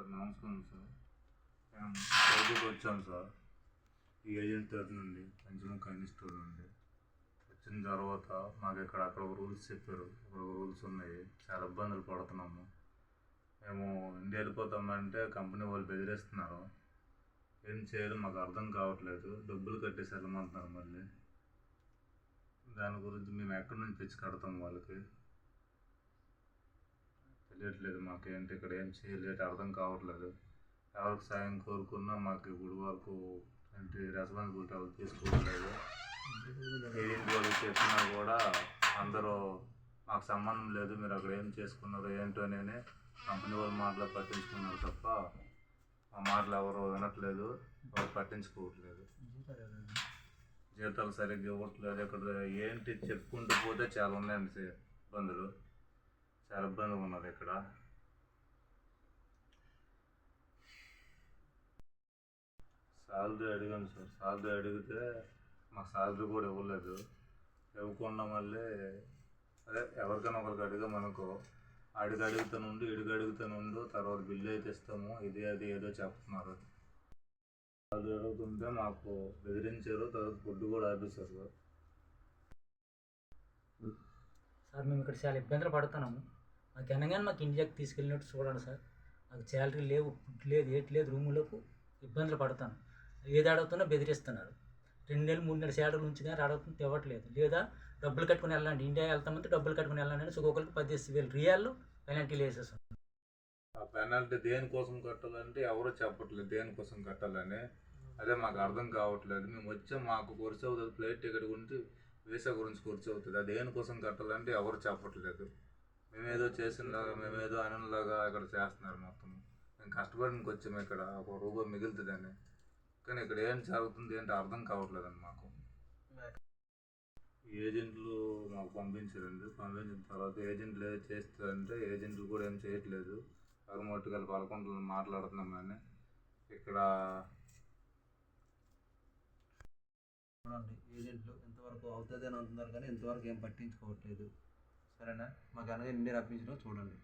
Sir నమస్కారం sir. మేము రోజుకి వచ్చాం సార్. ఈ ఏజెంట్ తరఫు నుండి పంచముఖ అన్ని నుండి. వచ్చిన తర్వాత మాకు ఇక్కడ అక్కడ రూల్స్ చెప్పారు. ఇక్కడ రూల్స్ ఉన్నాయి. చాలా ఇబ్బందులు పడుతున్నాము. మేము ఇండియా వెళ్ళిపోతామంటే కంపెనీ వాళ్ళు బెదిరేస్తున్నారు. ఏం చేయాలో మాకు అర్థం కావట్లేదు. డబ్బులు కట్టేసి వెళ్ళమంటున్నారు మళ్ళీ. దాని గురించి మేము ఎక్కడి నుంచి తెచ్చి కడతాం వాళ్ళకి? తెలియట్లేదు మాకేంటి ఇక్కడ ఏం చేయలేదు అర్థం కావట్లేదు. ఎవరికి సాయం కోరుకున్నా మాకు ఇప్పుడు వరకు ఏంటి రెస్పాన్సిబిలిటీ ఎవరు తీసుకోవట్లేదు. ఏంటి వాళ్ళు చెప్పినా కూడా అందరూ మాకు సంబంధం లేదు మీరు అక్కడ ఏం చేసుకున్నారో ఏంటో నేనే కంపెనీ వాళ్ళు మాటలు పట్టించుకున్నారు తప్ప ఆ మాటలు ఎవరు వినట్లేదు వాళ్ళు పట్టించుకోవట్లేదు. జీతాలు సరిగ్గా ఇవ్వట్లేదు ఇక్కడ ఏంటి చెప్పుకుంటూ పోతే చాలా ఉన్నాయండి ఇబ్బందులు. చాలా ఇబ్బందిగా ఉన్నది ఇక్కడ. సాలరీ అడిగాను సార్. సాలరీ అడిగితే మాకు సాలరీ కూడా ఇవ్వలేదు. ఇవ్వకుండా మళ్ళీ అదే ఎవరికైనా ఒకరికి అడిగామనుకో అడిగి అడుగుతానుండు ఇడిగి అడుగుతానుండు తర్వాత బిల్లు అయితే ఇస్తాము. ఇది అది ఏదో చెప్తున్నారు. అది అడుగుతుంటే మాకు బెదిరించారు. తర్వాత ఫుడ్ కూడా ఆపేశారు. సార్ మేము ఇక్కడ చాలా ఇబ్బందులు పడుతున్నాము. మాకు అనగానే మాకు ఇండియాకి తీసుకెళ్ళినట్టు చూడండి సార్. మాకు శాలరీ లేవు ఫుడ్ లేదు ఏటి లేదు రూములకు ఇబ్బందులు పడతాను. ఏది అడుగుతున్నా బెదిరిస్తున్నారు. రెండు నెలలు మూడు నెలలు శాలరీ నుంచి కానీ అడుగుతుంటే ఇవ్వట్లేదు లేదా డబ్బులు కట్టుకుని వెళ్ళండి ఇండియా వెళ్తామంటే డబ్బులు కట్టుకుని వెళ్ళండి అని పదిహేను వేలు రియాల్లో పెనాల్టీలు వేసేస్తాం. ఆ పెనాల్టీ దేనికోసం కట్టాలంటే ఎవరో చెప్పట్లేదు దేనికోసం కట్టాలని. అదే మాకు అర్థం కావట్లేదు. మేము వచ్చే మాకు ఖర్చు అవుతుంది ఫ్లైట్ టికెట్ గురించి వీసా గురించి ఖర్చు అవుతుంది అది దేనికోసం కట్టాలంటే ఎవరు చెప్పట్లేదు. మేమేదో చేసినలాగా మేమేదో అనలాగా ఇక్కడ చేస్తున్నారు మొత్తం. మేము కష్టపడికి వచ్చాము ఇక్కడ. ఒక రూపాయి మిగులుతుందని. కానీ ఇక్కడ ఏం జరుగుతుంది ఏంటో అర్థం కావట్లేదండి మాకు. ఏజెంట్లు మాకు పంపించారండి. పంపించిన తర్వాత ఏజెంట్లు ఏదో చేస్తారంటే ఏజెంట్లు కూడా ఏం చేయట్లేదు. పగమొట్టుకెళ్ళి పలకొండలు మాట్లాడుతున్నాం కానీ ఇక్కడ చూడండి ఏజెంట్లు ఎంతవరకు అవుతుంది అని అంటున్నారు కానీ ఎంతవరకు ఏం పట్టించుకోవట్లేదు. సరేనా మాకు అనగా ఎన్ని రప్పించినో చూడండి.